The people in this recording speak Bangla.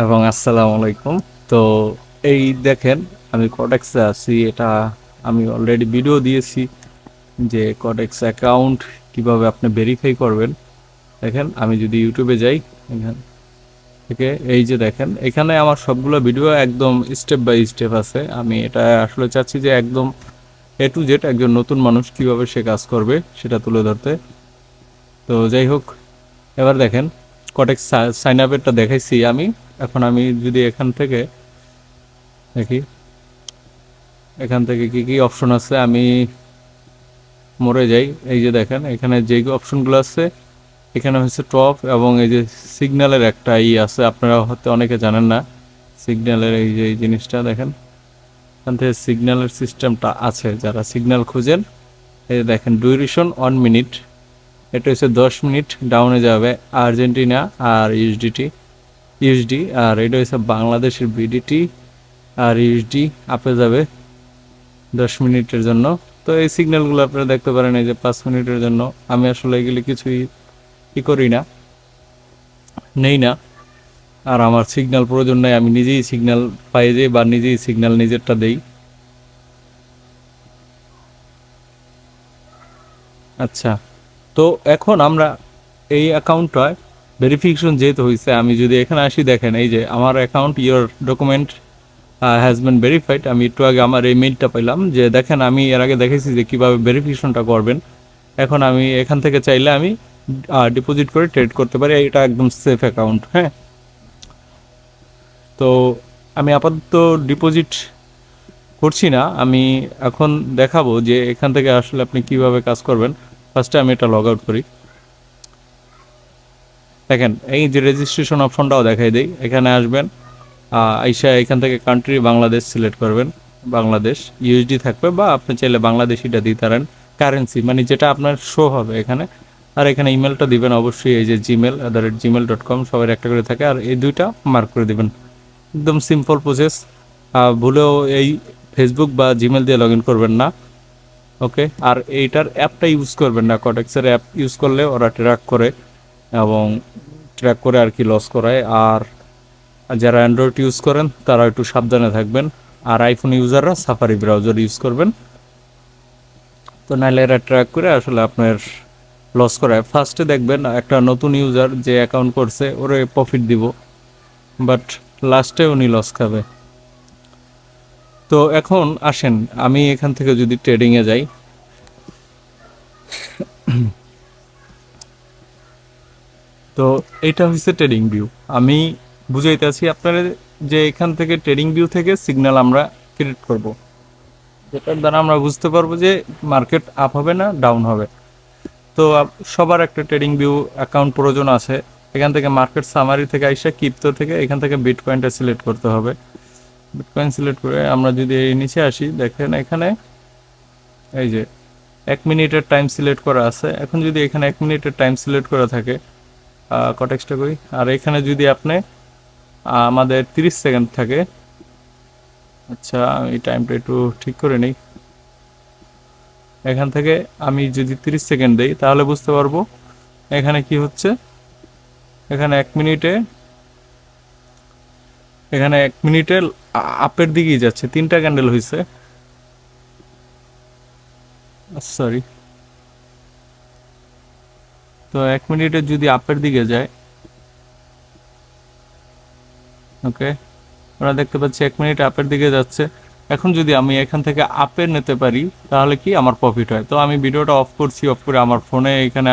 এবং আসসালামু আলাইকুম। তো এই দেখেন, আমি কটেক্সে আছি। এটা আমি অলরেডি ভিডিও দিয়েছি যে কটেক্স অ্যাকাউন্ট কীভাবে আপনি ভেরিফাই করবেন। দেখেন, আমি যদি ইউটিউবে যাই, এখান থেকে, এই যে দেখেন, এখানে আমার সবগুলো ভিডিও একদম স্টেপ বাই স্টেপ আছে। আমি এটা আসলে চাচ্ছি যে একদম এ টু জেড একজন নতুন মানুষ কীভাবে সে কাজ করবে, সেটা তুলে ধরতে। তো যাই হোক, এবার দেখেন কটেক্স সাইন আপেরটা দেখাইছি আমি। এখন আমি যদি এখান থেকে দেখি, এখান থেকে কি কি অপশন আছে, আমি মরে যাই। এই যে দেখেন, এখানে যে অপশনগুলো আছে, এখানে হচ্ছে টপ এবং এই যে সিগন্যালের একটা ই আছে, আপনারা হয়তো অনেকে জানেন না সিগন্যালের এই যে এই জিনিসটা দেখেন, এখান থেকে সিগন্যালের সিস্টেমটা আছে, যারা সিগন্যাল খুঁজেন, এই দেখেন ডিউরেশন ওয়ান মিনিট এটা হচ্ছে দশ মিনিট ডাউনে যাবে আর্জেন্টিনা আর ইউএসডিটি ইউএসডি আর এটা হচ্ছে বাংলাদেশের বিডিটি আর ইউএসডি আপে যাবে দশ মিনিটের জন্য। তো এই সিগন্যালগুলো আপনারা দেখতে পারেন, এই যে পাঁচ মিনিটের জন্য। আমি আসলে এগুলি কিছুই ই করি না, নেই না। আর আমার সিগন্যাল প্রয়োজন নাই, আমি নিজেই সিগন্যাল পাই যাই বা নিজেই সিগন্যাল নিজেরটা দেই। আচ্ছা তো এখন আমরা এই অ্যাকাউন্টটায় ভেরিফিকেশন যেহেতু হয়েছে আমি যদি এখানে আসি দেখেন, এই যে আমার account your document has been verified আমি একটু আগে আমার এই মেইলটা পেলাম যে দেখেন, আমি এর আগে দেখেছি যে কীভাবে ভেরিফিকেশনটা করবেন। এখন আমি এখান থেকে চাইলে আমি ডিপোজিট করে ট্রেড করতে পারি, এটা একদম সেফ অ্যাকাউন্ট হ্যাঁ। তো আমি আপাতত ডিপোজিট করছি না, আমি এখন দেখাবো যে এখান থেকে আসলে আপনি কীভাবে কাজ করবেন। ফার্স্টে আমি এটা লগ আউট করি। দেখেন, এই যে রেজিস্ট্রেশন অপশনটাও দেখাই দেই। এখানে আসবেন আইসা এখান থেকে কান্ট্রি বাংলাদেশ সিলেক্ট করবেন, বাংলাদেশ ইউএসডি থাকবে বা আপনি চাইলে বাংলাদেশিটা দিতে পারেন কারেন্সি মানে যেটা আপনার শো হবে এখানে। আর এখানে ইমেলটা দিবেন অবশ্যই এই যে Gmail at the rate Gmail dot com সবার একটা করে থাকে, আর এই দুইটা মার্ক করে দিবেন। একদম সিম্পল প্রসেস ভুলেও এই ফেসবুক বা জিমেল দিয়ে লগ ইন করবেন না ওকে আর এইটার অ্যাপটা ইউজ করবেন না কটেক্সের অ্যাপ ইউজ করলে ওরা ট্র্যাক করে, এবং ট্র্যাক করে আর কি লস করায়। আর যারা অ্যান্ড্রয়েড ইউজ করেন তারা একটু সাবধানে থাকবেন। আর আইফোন ইউজাররা সাফারি ব্রাউজার ইউজ করবেন। তো নাহলে এরা ট্র্যাক করে আসলে আপনার লস করায়। ফার্স্টে দেখবেন একটা নতুন ইউজার যে অ্যাকাউন্ট করছে, ওরে প্রফিট দিব। বাট লাস্টে উনি লস খাবে। তো এখন আসেন, আমি এখান থেকে যদি ট্রেডিংয়ে যাই। তো এটা হচ্ছে ট্রেডিং ভিউ আমি বুঝাইতেছি আপনারা যে এখান থেকে ট্রেডিং ভিউ থেকে সিগন্যাল আমরা ক্রিয়েট করব। যেটার দ্বারা আমরা বুঝতে পারব যে মার্কেট আপ হবে না ডাউন হবে। তো সবার একটা ট্রেডিং ভিউ অ্যাকাউন্ট প্রয়োজন আছে। এখান থেকে মার্কেট সামারি থেকে আইসা কিপ্তো থেকে এখান থেকে বিটকয়েনটা সিলেক্ট করতে হবে। বিটকয়েন সিলেক্ট করে আমরা যদি এই নিচে আসি, দেখেন এখানে এই যে এক মিনিটের টাইম সিলেক্ট করা আছে। এখন যদি এখানে এক মিনিটের টাইম সিলেক্ট করা থাকে কটেক্সটা করি। আর এখানে যদি আপনি আমাদের তিরিশ সেকেন্ড থাকে আচ্ছা আমি টাইমটা একটু ঠিক করে নিই। এখান থেকে আমি যদি তিরিশ সেকেন্ড দেই, তাহলে বুঝতে পারব এখানে কি হচ্ছে। এখানে এক মিনিটে, এখানে এক মিনিটে আপের দিকেই যাচ্ছে, তিনটা ক্যান্ডেল হয়েছে সরি তো এক মিনিটে যদি আপের দিকে যায় ওকে আমরা দেখতে পাচ্ছি এক মিনিট আপের দিকে যাচ্ছে। এখন যদি আমি এখান থেকে আপের নিতে পারি, তাহলে কি আমার প্রফিট হয়? তো আমি ভিডিওটা অফ করছি অফ করে আমার ফোনে এখানে